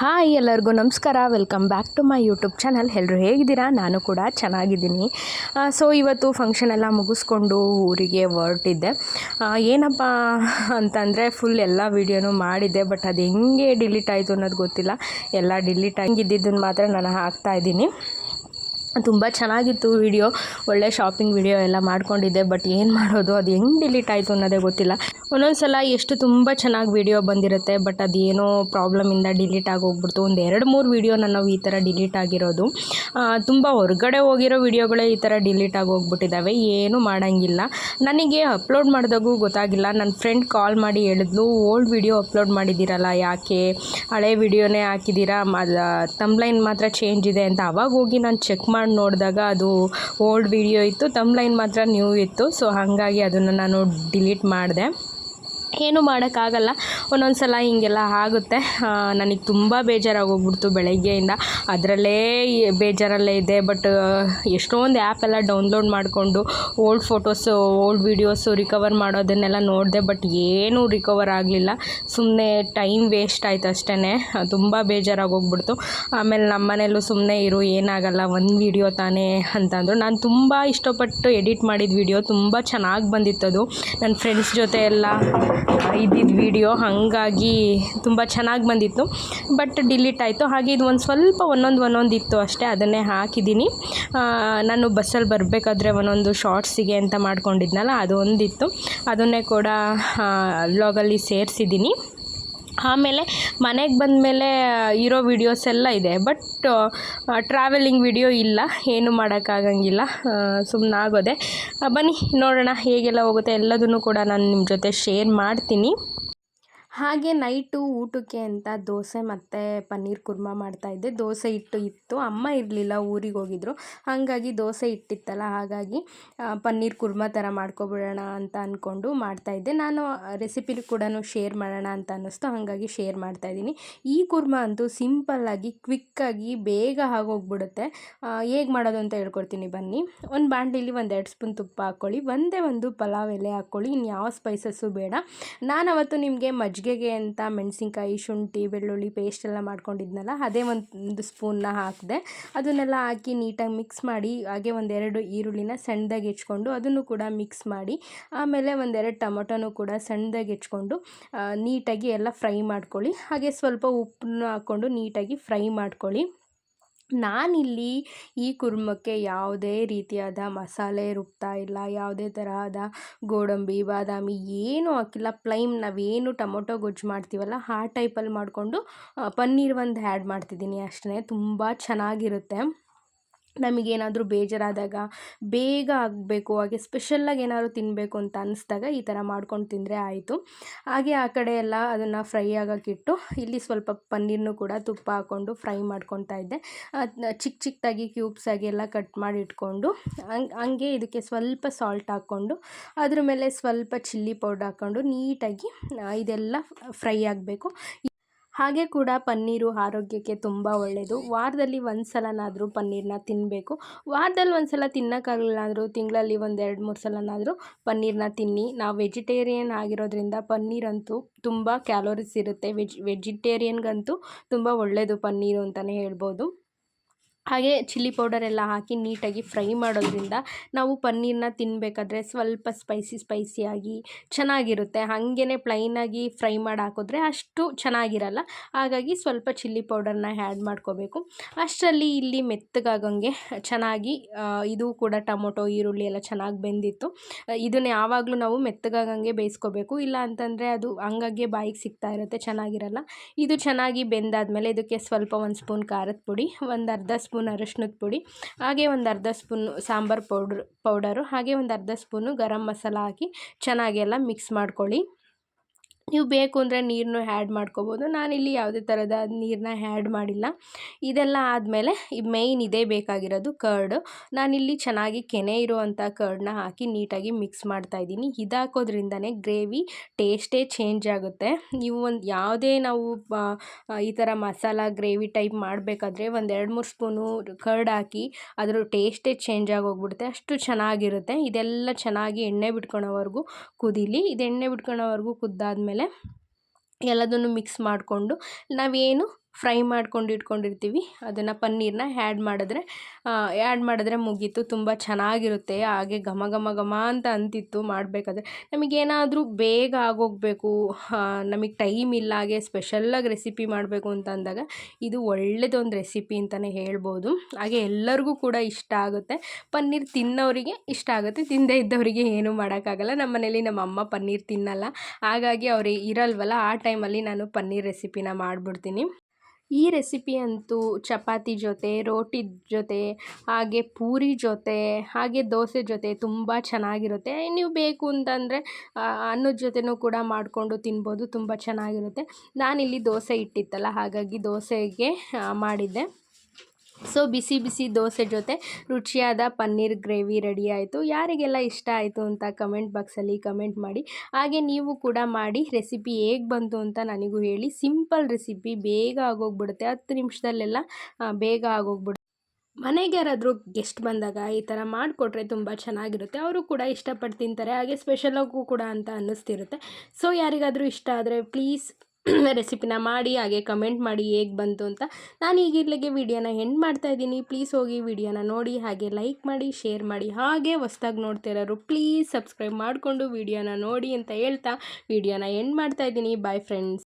Hi ಎಲ್ಲರಿಗೂ ನಮಸ್ಕಾರ. Welcome back to my YouTube channel ಎಲ್ಲರೂ ಹೇಗಿದ್ದೀರಾ? ನಾನು ಕೂಡ ಚೆನ್ನಾಗಿದ್ದೀನಿ. ಸೊ ಇವತ್ತು ಫಂಕ್ಷನ್ ಎಲ್ಲ ಮುಗಿಸ್ಕೊಂಡು ಊರಿಗೆ ಹೊರಟಿದ್ದೆ ಏನಪ್ಪ ಅಂತಂದರೆ ಫುಲ್ ಎಲ್ಲ ವೀಡಿಯೋನು ಮಾಡಿದ್ದೆ ಬಟ್ ಅದು ಹೆಂಗೆ ಡಿಲೀಟ್ ಆಯಿತು ಅನ್ನೋದು ಗೊತ್ತಿಲ್ಲ. ಎಲ್ಲ ಡಿಲೀಟ್ ಆಗಿದ್ದಿದ್ದನ್ನು ಮಾತ್ರ ನಾನು ಹಾಕ್ತಾ ಇದ್ದೀನಿ. ತುಂಬ ಚೆನ್ನಾಗಿತ್ತು ವಿಡಿಯೋ. ಒಳ್ಳೆ ಶಾಪಿಂಗ್ ವಿಡಿಯೋ ಎಲ್ಲ ಮಾಡ್ಕೊಂಡಿದ್ದೆ, ಬಟ್ ಏನು ಮಾಡೋದು, ಅದು ಹೆಂಗೆ ಡಿಲೀಟ್ ಆಯಿತು ಅನ್ನೋದೇ ಗೊತ್ತಿಲ್ಲ. ಒಂದೊಂದು ಸಲ ಎಷ್ಟು ತುಂಬ ಚೆನ್ನಾಗಿ ವಿಡಿಯೋ ಬಂದಿರುತ್ತೆ, ಬಟ್ ಅದೇನೋ ಪ್ರಾಬ್ಲಮಿಂದ ಡಿಲೀಟ್ ಆಗೋಗ್ಬಿಡ್ತು ಒಂದು ಎರಡು ಮೂರು ವಿಡಿಯೋ ನಾವು ಈ ಥರ ಡಿಲೀಟ್ ಆಗಿರೋದು. ತುಂಬ ಹೊರಗಡೆ ಹೋಗಿರೋ ವಿಡಿಯೋಗಳೇ ಈ ಥರ ಡಿಲೀಟ್ ಆಗೋಗ್ಬಿಟ್ಟಿದ್ದಾವೆ ಏನೂ ಮಾಡೋಂಗಿಲ್ಲ. ನನಗೆ ಅಪ್ಲೋಡ್ ಮಾಡಿದಾಗೂ ಗೊತ್ತಾಗಿಲ್ಲ. ನನ್ನ ಫ್ರೆಂಡ್ ಕಾಲ್ ಮಾಡಿ ಹೇಳಿದ್ಲು, ಓಲ್ಡ್ ವಿಡಿಯೋ ಅಪ್ಲೋಡ್ ಮಾಡಿದ್ದೀರಲ್ಲ, ಯಾಕೆ? ಹಳೆ ವಿಡಿಯೋನೇ ಹಾಕಿದ್ದೀರಾ? ತಮ್ಲೈನ್ ಮಾತ್ರ ಚೇಂಜ್ ಇದೆ ಅಂತ. ಅವಾಗ ಹೋಗಿ ನಾನು ಚೆಕ್ ಮಾಡಿ ನೋಡಿದಾಗ ಅದು ಓಲ್ಡ್ ವಿಡಿಯೋ ಇತ್ತು. ತಮ್ಲೈನ್ ಮಾತ್ರ ನ್ಯೂ ಇತ್ತು. ಸೊ ಹಾಗಾಗಿ ಅದನ್ನು ನಾನು ಡಿಲೀಟ್ ಮಾಡಿದೆ. ಏನೂ ಮಾಡೋಕ್ಕಾಗಲ್ಲ. ಒಂದೊಂದು ಸಲ ಹೀಗೆಲ್ಲ ಆಗುತ್ತೆ. ನನಗೆ ತುಂಬ ಬೇಜಾರಾಗೋಗ್ಬಿಡ್ತು ಬೆಳಗ್ಗೆಯಿಂದ. ಅದರಲ್ಲೇ ಬೇಜಾರಲ್ಲೇ ಇದೆ ಬಟ್ ಎಷ್ಟೊಂದು ಆ್ಯಪ್ ಎಲ್ಲ ಡೌನ್ಲೋಡ್ ಮಾಡಿಕೊಂಡು old photos old videos recover ಮಾಡೋದನ್ನೆಲ್ಲ ನೋಡಿದೆ. ಬಟ್ ಏನೂ ರಿಕವರ್ ಆಗಲಿಲ್ಲ. ಸುಮ್ಮನೆ ಟೈಮ್ ವೇಸ್ಟ್ ಆಯ್ತು ಅಷ್ಟೇ ತುಂಬ ಬೇಜಾರಾಗೋಗ್ಬಿಡ್ತು. ಆಮೇಲೆ ನಮ್ಮ ಮನೆಯಲ್ಲೂ ಸುಮ್ಮನೆ ಇರು, ಏನಾಗಲ್ಲ, ಒಂದು ವೀಡಿಯೋ ತಾನೇ ಅಂತಂದರು ನಾನು ತುಂಬ ಇಷ್ಟಪಟ್ಟು ಎಡಿಟ್ ಮಾಡಿದ ವೀಡಿಯೋ ತುಂಬ ಚೆನ್ನಾಗಿ ಬಂದಿತ್ತು ಅದು ನನ್ನ ಫ್ರೆಂಡ್ಸ್ ಜೊತೆ ಎಲ್ಲ ಇದ್ದಿದ್ದು ವೀಡಿಯೋ ಹಾಗಾಗಿ ತುಂಬ ಚೆನ್ನಾಗಿ ಬಂದಿತ್ತು. ಬಟ್ ಡಿಲೀಟ್ ಆಯಿತು. ಹಾಗೆ ಇದು ಒಂದು ಸ್ವಲ್ಪ ಒಂದೊಂದು ಒಂದೊಂದು ಇತ್ತು ಅಷ್ಟೇ, ಅದನ್ನೇ ಹಾಕಿದ್ದೀನಿ. ನಾನು ಬಸ್ಸಲ್ಲಿ ಬರಬೇಕಾದ್ರೆ ಒಂದೊಂದು ಶಾರ್ಟ್ಸಿಗೆ ಅಂತ ಮಾಡ್ಕೊಂಡಿದ್ನಲ್ಲ ಅದು ಒಂದಿತ್ತು ಅದನ್ನೇ ಕೂಡ ವ್ಲಾಗಲ್ಲಿ ಸೇರಿಸಿದ್ದೀನಿ. ಆಮೇಲೆ ಮನೆಗೆ ಬಂದಮೇಲೆ ಇರೋ ವಿಡಿಯೋಸ್ ಎಲ್ಲ ಇದೆ. ಬಟ್ ಟ್ರಾವೆಲಿಂಗ್ ವಿಡಿಯೋ ಇಲ್ಲ. ಏನು ಮಾಡೋಕ್ಕಾಗಂಗಿಲ್ಲ. ಸುಮ್ಮನೆ ಆಗೋದೆ ಬನ್ನಿ, ನೋಡೋಣ ಹೇಗೆಲ್ಲ ಹೋಗುತ್ತೆ. ಎಲ್ಲದನ್ನು ಕೂಡ ನಾನು ನಿಮ್ಮ ಜೊತೆ ಶೇರ್ ಮಾಡ್ತೀನಿ. ಹಾಗೆ ನೈಟು ಊಟಕ್ಕೆ ಅಂತ ದೋಸೆ ಮತ್ತು ಪನ್ನೀರ್ ಕುರ್ಮಾ ಮಾಡ್ತಾಯಿದ್ದೆ ದೋಸೆ ಹಿಟ್ಟು ಇತ್ತು. ಅಮ್ಮ ಇರಲಿಲ್ಲ, ಊರಿಗೆ ಹೋಗಿದ್ರು. ಹಾಗಾಗಿ ದೋಸೆ ಹಿಟ್ಟಿತ್ತಲ್ಲ, ಹಾಗಾಗಿ ಪನ್ನೀರ್ ಕುರ್ಮಾ ಥರ ಮಾಡ್ಕೊಬಿಡೋಣ ಅಂತ ಅಂದ್ಕೊಂಡು ಮಾಡ್ತಾಯಿದ್ದೆ ನಾನು ರೆಸಿಪಿ ಕೂಡ ಶೇರ್ ಮಾಡೋಣ ಅಂತ ಅನ್ನಿಸ್ತು. ಹಾಗಾಗಿ ಶೇರ್ ಮಾಡ್ತಾಯಿದ್ದೀನಿ ಈ ಕುರ್ಮ ಅಂತೂ ಸಿಂಪಲ್ಲಾಗಿ ಕ್ವಿಕ್ಕಾಗಿ ಬೇಗ ಆಗೋಗ್ಬಿಡುತ್ತೆ. ಹೇಗೆ ಮಾಡೋದು ಅಂತ ಹೇಳ್ಕೊಡ್ತೀನಿ ಬನ್ನಿ. ಒಂದು ಬಾಣಲಿಲಿ ಒಂದು ಎರಡು ಸ್ಪೂನ್ ತುಪ್ಪ ಹಾಕ್ಕೊಳ್ಳಿ. ಒಂದೇ ಒಂದು ಪಲಾವ್ ಎಲೆ ಹಾಕ್ಕೊಳ್ಳಿ. ಇನ್ಯಾವ ಸ್ಪೈಸಸ್ಸು ಬೇಡ. ನಾನು ಅವತ್ತು ನಿಮಗೆ ಮಜ್ಜಿಗೆಗೆ ಅಂತ ಮೆಣಸಿನ್ಕಾಯಿ, ಶುಂಠಿ, ಬೆಳ್ಳುಳ್ಳಿ ಪೇಸ್ಟ್ ಎಲ್ಲ ಮಾಡ್ಕೊಂಡಿದ್ನಲ್ಲ, ಅದೇ ಒಂದು ಸ್ಪೂನ್ನ ಹಾಕಿದೆ. ಅದನ್ನೆಲ್ಲ ಹಾಕಿ ನೀಟಾಗಿ ಮಿಕ್ಸ್ ಮಾಡಿ, ಹಾಗೆ ಒಂದೆರಡು ಈರುಳ್ಳಿನ ಸಣ್ಣದಾಗಿ ಹೆಚ್ಕೊಂಡು ಅದನ್ನು ಕೂಡ ಮಿಕ್ಸ್ ಮಾಡಿ, ಆಮೇಲೆ ಒಂದೆರಡು ಟೊಮೊಟೊನೂ ಕೂಡ ಸಣ್ಣದಾಗಿ ಹೆಚ್ಕೊಂಡು ನೀಟಾಗಿ ಎಲ್ಲ ಫ್ರೈ ಮಾಡ್ಕೊಳ್ಳಿ. ಹಾಗೆ ಸ್ವಲ್ಪ ಉಪ್ಪನ್ನು ಹಾಕ್ಕೊಂಡು ನೀಟಾಗಿ ಫ್ರೈ ಮಾಡ್ಕೊಳ್ಳಿ. ನಾನಿಲ್ಲಿ ಈ ಕುರ್ಮಕ್ಕೆ ಯಾವುದೇ ರೀತಿಯಾದ ಮಸಾಲೆ ರುಬ್ತಾ ಇಲ್ಲ, ಯಾವುದೇ ತರಹದ ಗೋಡಂಬಿ, ಬಾದಾಮಿ ಏನೂ ಹಾಕಿಲ್ಲ. ಪ್ಲೈಮ್ ನಾವೇನು ಟೊಮೊಟೊ ಗೊಜ್ಜು ಮಾಡ್ತೀವಲ್ಲ, ಆ ಟೈಪಲ್ಲಿ ಮಾಡಿಕೊಂಡು ಪನ್ನೀರ್ ಒಂದು ಆ್ಯಡ್ ಮಾಡ್ತಿದ್ದೀನಿ. ಅಷ್ಟೇ ತುಂಬ ಚೆನ್ನಾಗಿರುತ್ತೆ. ನಮಗೇನಾದರೂ ಬೇಜಾರಾದಾಗ ಬೇಗ ಆಗಬೇಕು, ಹಾಗೆ ಸ್ಪೆಷಲ್ಲಾಗಿ ಏನಾದ್ರು ತಿನ್ನಬೇಕು ಅಂತ ಅನಿಸ್ದಾಗ ಈ ಥರ ಮಾಡ್ಕೊಂಡು ತಿಂದರೆ ಆಯಿತು. ಹಾಗೆ ಆ ಕಡೆ ಎಲ್ಲ ಅದನ್ನು ಫ್ರೈ ಆಗೋಕ್ಕಿಟ್ಟು ಇಲ್ಲಿ ಸ್ವಲ್ಪ ಪನ್ನೀರ್ನೂ ಕೂಡ ತುಪ್ಪ ಹಾಕ್ಕೊಂಡು ಫ್ರೈ ಮಾಡ್ಕೊತಾ ಇದ್ದೆ. ಚಿಕ್ಕ ಚಿಕ್ಕದಾಗಿ ಕ್ಯೂಬ್ಸ್ ಆಗಿ ಎಲ್ಲ ಕಟ್ ಮಾಡಿ ಇಟ್ಕೊಂಡು ಹಂಗೆ ಇದಕ್ಕೆ ಸ್ವಲ್ಪ ಸಾಲ್ಟ್ ಹಾಕ್ಕೊಂಡು ಅದ್ರ ಮೇಲೆ ಸ್ವಲ್ಪ ಚಿಲ್ಲಿ ಪೌಡ್ರ್ ಹಾಕ್ಕೊಂಡು ನೀಟಾಗಿ ಇದೆಲ್ಲ ಫ್ರೈ ಆಗಬೇಕು. ಹಾಗೆ ಕೂಡ ಪನ್ನೀರು ಆರೋಗ್ಯಕ್ಕೆ ತುಂಬ ಒಳ್ಳೆಯದು ವಾರದಲ್ಲಿ ಒಂದು ಸಲನಾದರೂ ಪನ್ನೀರನ್ನ ತಿನ್ನಬೇಕು ವಾರದಲ್ಲಿ ಒಂದು ಸಲ ತಿಂಗಳಲ್ಲಿ ಒಂದು ಎರಡು ಮೂರು ಸಲನಾದರೂ ಪನ್ನೀರನ್ನ ತಿನ್ನಿ. ನಾವು ವೆಜಿಟೇರಿಯನ್ ಆಗಿರೋದ್ರಿಂದ ಪನ್ನೀರಂತೂ ತುಂಬ ಕ್ಯಾಲೋರೀಸ್ ಇರುತ್ತೆ. ವೆಜ್, ವೆಜಿಟೇರಿಯನ್ಗಂತೂ ತುಂಬ ಒಳ್ಳೆಯದು ಪನ್ನೀರು ಅಂತಲೇ ಹೇಳ್ಬೋದು. ಹಾಗೆ ಚಿಲ್ಲಿ ಪೌಡರ್ ಎಲ್ಲ ಹಾಕಿ ನೀಟಾಗಿ ಫ್ರೈ ಮಾಡೋದ್ರಿಂದ ನಾವು ಪನ್ನೀರನ್ನ ತಿನ್ನಬೇಕಾದ್ರೆ ಸ್ವಲ್ಪ ಸ್ಪೈಸಿ ಸ್ಪೈಸಿಯಾಗಿ ಚೆನ್ನಾಗಿರುತ್ತೆ. ಹಾಗೇ ಪ್ಲೈನಾಗಿ ಫ್ರೈ ಮಾಡಿ ಹಾಕಿದ್ರೆ ಅಷ್ಟು ಚೆನ್ನಾಗಿರಲ್ಲ. ಹಾಗಾಗಿ ಸ್ವಲ್ಪ ಚಿಲ್ಲಿ ಪೌಡರ್ನ ಆ್ಯಡ್ ಮಾಡ್ಕೋಬೇಕು. ಅಷ್ಟರಲ್ಲಿ ಇಲ್ಲಿ ಮೆತ್ತಗಾಗಂಗೆ ಚೆನ್ನಾಗಿ ಇದು ಕೂಡ ಟೊಮೊಟೊ, ಈರುಳ್ಳಿ ಎಲ್ಲ ಚೆನ್ನಾಗಿ ಬೆಂದಿತ್ತು. ಇದನ್ನು ಯಾವಾಗಲೂ ನಾವು ಮೆತ್ತಗಾಗಂಗೆ ಬೇಯಿಸ್ಕೋಬೇಕು. ಇಲ್ಲ ಅಂತಂದರೆ ಅದು ಹಂಗಾಗೆ ಬಾಯಿಗೆ ಸಿಗ್ತಾ ಇರುತ್ತೆ, ಚೆನ್ನಾಗಿರಲ್ಲ. ಇದು ಚೆನ್ನಾಗಿ ಬೆಂದಾದಮೇಲೆ ಇದಕ್ಕೆ ಸ್ವಲ್ಪ ಒಂದು ಸ್ಪೂನ್ ಖಾರದ ಪುಡಿ, ಒಂದು ಅರ್ಧ ಸ್ಪೂನ್ ಅರಶಿನದ ಪುಡಿ, ಹಾಗೆ ಒಂದು ಅರ್ಧ ಸ್ಪೂನ್ ಸಾಂಬಾರು ಪೌಡ್ರ್, ಪೌಡರು, ಹಾಗೆ ಒಂದು ಅರ್ಧ ಸ್ಪೂನು ಗರಂ ಮಸಾಲ ಹಾಕಿ ಚೆನ್ನಾಗೆಲ್ಲ ಮಿಕ್ಸ್ ಮಾಡ್ಕೊಳ್ಳಿ. ನೀವು ಬೇಕು ಅಂದರೆ ನೀರನ್ನು ಆ್ಯಡ್ ಮಾಡ್ಕೋಬೋದು. ನಾನಿಲ್ಲಿ ಯಾವುದೇ ಥರದ ನೀರನ್ನ ಹ್ಯಾಡ್ ಮಾಡಿಲ್ಲ. ಇದೆಲ್ಲ ಆದಮೇಲೆ ಈ ಮೇಯ್ನ್ ಇದೇ ಬೇಕಾಗಿರೋದು ಕರ್ಡು ನಾನಿಲ್ಲಿ ಚೆನ್ನಾಗಿ ಕೆನೆ ಇರುವಂಥ ಕರ್ಡ್ನ ಹಾಕಿ ನೀಟಾಗಿ ಮಿಕ್ಸ್ ಮಾಡ್ತಾಯಿದ್ದೀನಿ ಇದ್ದೀನಿ. ಇದಾಕೋದ್ರಿಂದನೇ ಗ್ರೇವಿ ಟೇಸ್ಟೇ ಚೇಂಜ್ ಆಗುತ್ತೆ. ನೀವು ಒಂದು ಯಾವುದೇ ನಾವು ಈ ಥರ ಮಸಾಲ ಗ್ರೇವಿ ಟೈಪ್ ಮಾಡಬೇಕಾದ್ರೆ ಒಂದು ಎರಡು ಮೂರು ಸ್ಪೂನು ಕರ್ಡ್ ಹಾಕಿ ಅದರ ಟೇಸ್ಟೇ ಚೇಂಜ್ ಆಗೋಗ್ಬಿಡುತ್ತೆ. ಅಷ್ಟು ಚೆನ್ನಾಗಿರುತ್ತೆ. ಇದೆಲ್ಲ ಚೆನ್ನಾಗಿ ಎಣ್ಣೆ ಬಿಟ್ಕೊಳೋವರೆಗೂ ಕುದೀಲಿ. ಇದು ಎಣ್ಣೆ ಬಿಟ್ಕೊಳೋವರೆಗೂ ಕುದ್ದಾದ್ಮೇಲೆ ಎಲ್ಲದನ್ನು ಮಿಕ್ಸ್ ಮಾಡಿಕೊಂಡು ನಾವೇನು ಫ್ರೈ ಮಾಡ್ಕೊಂಡು ಇಟ್ಕೊಂಡಿರ್ತೀವಿ. ಅದನ್ನು ಪನ್ನೀರನ್ನ ಆ್ಯಡ್ ಮಾಡಿದ್ರೆ ಆ್ಯಡ್ ಮಾಡಿದ್ರೆ ಮುಗೀತು. ತುಂಬ ಚೆನ್ನಾಗಿರುತ್ತೆ. ಹಾಗೆ ಘಮ ಘಮ ಘಮ ಅಂತ ಅಂತಿತ್ತು ಮಾಡಬೇಕಾದ್ರೆ. ನಮಗೇನಾದರೂ ಬೇಗ ಆಗೋಗಬೇಕು ನಮಗೆ ಟೈಮ್ ಇಲ್ಲ, ಹಾಗೆ ಸ್ಪೆಷಲ್ಲಾಗಿ ರೆಸಿಪಿ ಮಾಡಬೇಕು ಅಂತ ಅಂದಾಗ ಇದು ಒಳ್ಳೆಯದೊಂದು ರೆಸಿಪಿ ಅಂತಲೇ ಹೇಳ್ಬೋದು. ಹಾಗೆ ಎಲ್ಲರಿಗೂ ಕೂಡ ಇಷ್ಟ ಆಗುತ್ತೆ. ಪನ್ನೀರ್ ತಿನ್ನೋರಿಗೆ ಇಷ್ಟ ಆಗುತ್ತೆ. ತಿನ್ನದೇ ಇದ್ದವರಿಗೆ ಏನೂ ಮಾಡೋಕ್ಕಾಗಲ್ಲ. ನಮ್ಮ ಮನೇಲಿ ನಮ್ಮ ಅಮ್ಮ ಪನ್ನೀರ್ ತಿನ್ನಲ್ಲ. ಹಾಗಾಗಿ ಅವ್ರಿಗೆ ಇರಲ್ವಲ್ಲ, ಆ ಟೈಮಲ್ಲಿ ನಾನು ಪನ್ನೀರ್ ರೆಸಿಪಿನ ಮಾಡಿಬಿಡ್ತೀನಿ. ಈ ರೆಸಿಪಿ ಅಂತೂ ಚಪಾತಿ ಜೊತೆ, ರೋಟಿ ಜೊತೆ, ಹಾಗೆ ಪೂರಿ ಜೊತೆ, ಹಾಗೆ ದೋಸೆ ಜೊತೆ ತುಂಬ ಚೆನ್ನಾಗಿರುತ್ತೆ. ನೀವು ಬೇಕು ಅಂತಂದರೆ ಅನ್ನದ ಜೊತೆನೂ ಕೂಡ ಮಾಡಿಕೊಂಡು ತಿನ್ಬೋದು, ತುಂಬ ಚೆನ್ನಾಗಿರುತ್ತೆ. ನಾನಿಲ್ಲಿ ದೋಸೆ ಇಟ್ಟಿತ್ತಲ್ಲ, ಹಾಗಾಗಿ ದೋಸೆಗೆ ಮಾಡಿದ್ದೆ. ಸೊ ಬಿಸಿ ಬಿಸಿ ದೋಸೆ ಜೊತೆ ರುಚಿಯಾದ ಪನ್ನೀರ್ ಗ್ರೇವಿ ರೆಡಿ ಆಯಿತು. ಯಾರಿಗೆಲ್ಲ ಇಷ್ಟ ಆಯಿತು ಅಂತ ಕಮೆಂಟ್ ಬಾಕ್ಸಲ್ಲಿ ಕಮೆಂಟ್ ಮಾಡಿ. ಹಾಗೆ ನೀವು ಕೂಡ ಮಾಡಿ. ರೆಸಿಪಿ ಹೇಗೆ ಬಂತು ಅಂತ ನನಗೂ ಹೇಳಿ. ಸಿಂಪಲ್ ರೆಸಿಪಿ ಬೇಗ ಆಗೋಗ್ಬಿಡುತ್ತೆ. ಹತ್ತು ನಿಮಿಷದಲ್ಲೆಲ್ಲ ಬೇಗ ಆಗೋಗ್ಬಿಡುತ್ತೆ. ಮನೆಗೆ ಯಾರಾದರೂ ಗೆಸ್ಟ್ ಬಂದಾಗ ಈ ಥರ ಮಾಡಿಕೊಟ್ರೆ ತುಂಬ ಚೆನ್ನಾಗಿರುತ್ತೆ. ಅವರು ಕೂಡ ಇಷ್ಟಪಟ್ಟು ತಿಂತಾರೆ. ಹಾಗೆ ಸ್ಪೆಷಲಾಗೂ ಕೂಡ ಅಂತ ಅನ್ನಿಸ್ತಿರುತ್ತೆ. ಸೊ ಯಾರಿಗಾದರೂ ಇಷ್ಟ ಆದರೆ ಪ್ಲೀಸ್ ರೆಸಿಪಿನ ಮಾಡಿ, ಹಾಗೆ ಕಮೆಂಟ್ ಮಾಡಿ ಹೇಗೆ ಬಂತು ಅಂತ ನಾನು ಈಗ ಇಲ್ಲಿಗೆ ವಿಡಿಯೋನ ಎಂಡ್ ಮಾಡ್ತಾ ಇದ್ದೀನಿ. ಪ್ಲೀಸ್ ಹೋಗಿ ವಿಡಿಯೋನ ನೋಡಿ, ಹಾಗೆ ಲೈಕ್ ಮಾಡಿ ಶೇರ್ ಮಾಡಿ, ಹಾಗೆ ಹೊಸ್ದಾಗಿ ನೋಡ್ತಿರೋರು ಪ್ಲೀಸ್ ಸಬ್ಸ್ಕ್ರೈಬ್ ಮಾಡಿಕೊಂಡು ವಿಡಿಯೋನ ನೋಡಿ ಅಂತ ಹೇಳ್ತಾ ವಿಡಿಯೋನ ಎಂಡ್ ಮಾಡ್ತಾ ಇದ್ದೀನಿ. Bye friends